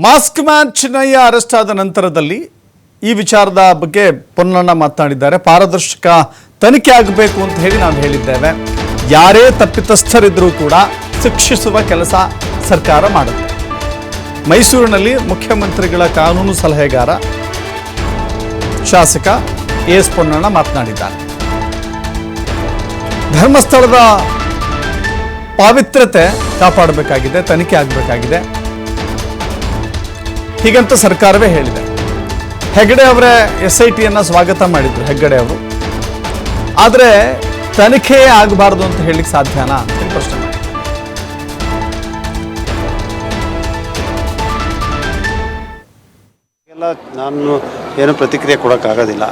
Mask man Chinnaiah arrest ಆದ ನಂತರದಲ್ಲಿ ಈ ವಿಚಾರದ ಬಗ್ಗೆ ಪೊನ್ನಣ್ಣ ಮಾತನಾಡಿದ್ದಾರೆ. ಪಾರದರ್ಶಕ ತನಿಖೆ ಆಗಬೇಕು ಅಂತ ಹೇಳಿ ನಾವು ಹೇಳಿದ್ದೇವೆ. ಯಾರೇ ತಪ್ಪಿತಸ್ಥರಿದ್ರೂ ಕೂಡ ಶಿಕ್ಷಿಸುವ ಕೆಲಸ ಸರ್ಕಾರ ಮಾಡುತ್ತೆ. ಮೈಸೂರಿನಲ್ಲಿ ಮುಖ್ಯಮಂತ್ರಿಗಳ ಕಾನೂನು ಸಲಹೆಗಾರ ಶಾಸಕ ಎಸ್ ಪೊನ್ನಣ್ಣ ಮಾತನಾಡಿದ್ದಾರೆ. ಧರ್ಮಸ್ಥಳದ ಪಾವಿತ್ರ್ಯತೆ ಕಾಪಾಡಬೇಕಾಗಿದೆ, ತನಿಖೆ ಆಗಬೇಕಾಗಿದೆ. ಹೀಗಂತ ಸರ್ಕಾರವೇ ಹೇಳಿದೆ. ಹೆಗಡೆ ಅವರೇ ಎಸ್ ಐ ಟಿಯನ್ನು ಸ್ವಾಗತ ಮಾಡಿದ್ರು ಹೆಗ್ಗಡೆ ಅವರು. ಆದರೆ ತನಿಖೆ ಆಗಬಾರ್ದು ಅಂತ ಹೇಳಿಕ್ಕೆ ಸಾಧ್ಯನಾ ಅಂತ ಹೇಳಿ ಪ್ರಶ್ನೆ. ಎಲ್ಲ ನಾನು ಏನು ಪ್ರತಿಕ್ರಿಯೆ ಕೊಡೋಕ್ಕಾಗೋದಿಲ್ಲ.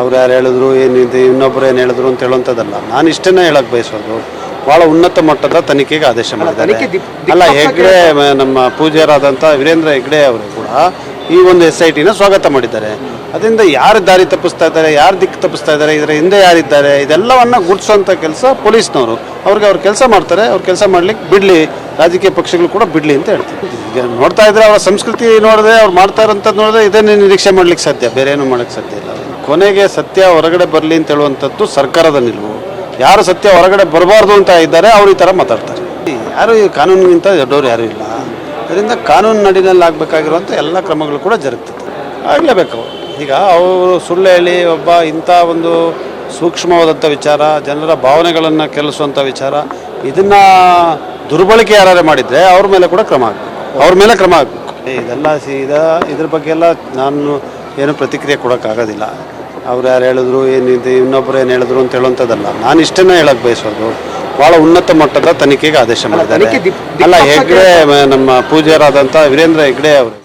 ಅವ್ರು ಯಾರು ಹೇಳಿದ್ರು ಏನಿದೆ ಇನ್ನೊಬ್ರು ಏನು ಹೇಳಿದ್ರು ಅಂತ ಹೇಳುವಂಥದ್ದಲ್ಲ ನಾನು ಇಷ್ಟನ್ನೇ ಹೇಳಕ್ಕೆ ಬಯಸೋದು. ಭಾಳ ಉನ್ನತ ಮಟ್ಟದ ತನಿಖೆಗೆ ಆದೇಶ ಮಾಡಿದ್ದಾರೆ. ಅಲ್ಲ ಹೆಗ್ಡೆ ನಮ್ಮ ಪೂಜ್ಯರಾದಂಥ ವೀರೇಂದ್ರ ಹೆಗ್ಡೆ ಅವರು. ಈ ಒಂದು ಎಸ್ ಐ ಟಿನ ಸ್ವಾಗತ ಮಾಡಿದ್ದಾರೆ. ಅದರಿಂದ ಯಾರು ದಾರಿ ತಪ್ಪಿಸ್ತಾ ಇದ್ದಾರೆ, ಯಾರು ದಿಕ್ಕು ತಪ್ಪಿಸ್ತಾ ಇದ್ದಾರೆ, ಇದರ ಹಿಂದೆ ಯಾರಿದ್ದಾರೆ, ಇದೆಲ್ಲವನ್ನ ಗುರ್ತಿಸುವಂಥ ಕೆಲಸ ಪೊಲೀಸ್ನವರು. ಅವ್ರಿಗೆ ಅವ್ರು ಕೆಲಸ ಮಾಡ್ತಾರೆ, ಅವ್ರು ಕೆಲಸ ಮಾಡ್ಲಿಕ್ಕೆ ಬಿಡ್ಲಿ, ರಾಜಕೀಯ ಪಕ್ಷಗಳು ಕೂಡ ಬಿಡ್ಲಿ ಅಂತ ಹೇಳ್ತೀವಿ ನೋಡ್ತಾ ಇದ್ರೆ ಅವರ ಸಂಸ್ಕೃತಿ ನೋಡಿದ್ರೆ ಅವ್ರು ಮಾಡ್ತಾ ಇರೋಂಥದ್ದು ನೋಡಿದ್ರೆ ಇದನ್ನೇ ನಿರೀಕ್ಷೆ ಮಾಡ್ಲಿಕ್ಕೆ ಸಾಧ್ಯ, ಬೇರೆ ಏನು ಮಾಡೋಕ್ಕೆ ಸಾಧ್ಯ ಇಲ್ಲ. ಕೊನೆಗೆ ಸತ್ಯ ಹೊರಗಡೆ ಬರಲಿ ಅಂತ ಹೇಳುವಂಥದ್ದು ಸರ್ಕಾರದ ನಿಲುವು. ಯಾರು ಸತ್ಯ ಹೊರಗಡೆ ಬರಬಾರ್ದು ಅಂತ ಇದ್ದಾರೆ, ಅವ್ರು ಈ ಥರ ಮಾತಾಡ್ತಾರೆ. ಯಾರು ಈ ಕಾನೂನಿಗಿಂತ ದೊಡ್ಡವರು ಯಾರೂ ಇಲ್ಲ. ಅದರಿಂದ ಕಾನೂನು ನಡಿನಲ್ಲಿ ಆಗಬೇಕಾಗಿರುವಂಥ ಎಲ್ಲ ಕ್ರಮಗಳು ಕೂಡ ಜರುಗ್ತದೆ. ಆಗಲೇಬೇಕು. ಈಗ ಅವರು ಸುಳ್ಳು ಹೇಳಿ ಒಬ್ಬ ಇಂಥ ಒಂದು ಸೂಕ್ಷ್ಮವಾದಂಥ ವಿಚಾರ, ಜನರ ಭಾವನೆಗಳನ್ನು ಕೆಲಸುವಂಥ ವಿಚಾರ, ಇದನ್ನು ದುರ್ಬಳಕೆ ಯಾರು ಮಾಡಿದರೆ ಅವ್ರ ಮೇಲೆ ಕೂಡ ಕ್ರಮ ಆಗಬೇಕು. ಅವ್ರ ಮೇಲೆ ಕ್ರಮ ಆಗಬೇಕು. ಇದೆಲ್ಲ ಸೀದಾ ಇದ್ರ ಬಗ್ಗೆ ಎಲ್ಲ ನಾನು ಏನು ಪ್ರತಿಕ್ರಿಯೆ ಕೊಡೋಕ್ಕಾಗೋದಿಲ್ಲ. ಅವ್ರು ಯಾರು ಹೇಳಿದ್ರು ಏನಿದೆ ಇನ್ನೊಬ್ರು ಏನು ಹೇಳಿದ್ರು ಅಂತ ಹೇಳುವಂಥದ್ದಲ್ಲ. ನಾನು ಇಷ್ಟನ್ನೇ ಹೇಳೋಕ್ಕೆ ಬಯಸೋದು. ಭಾಳ ಉನ್ನತ ಮಟ್ಟದ ತನಿಖೆಗೆ ಆದೇಶ ಮಾಡಿದ್ದಾರೆ. ಅಲ್ಲ ಹೆಗ್ಡೆ ನಮ್ಮ ಪೂಜ್ಯರಾದಂಥ ವೀರೇಂದ್ರ ಹೆಗ್ಡೆ ಅವರು.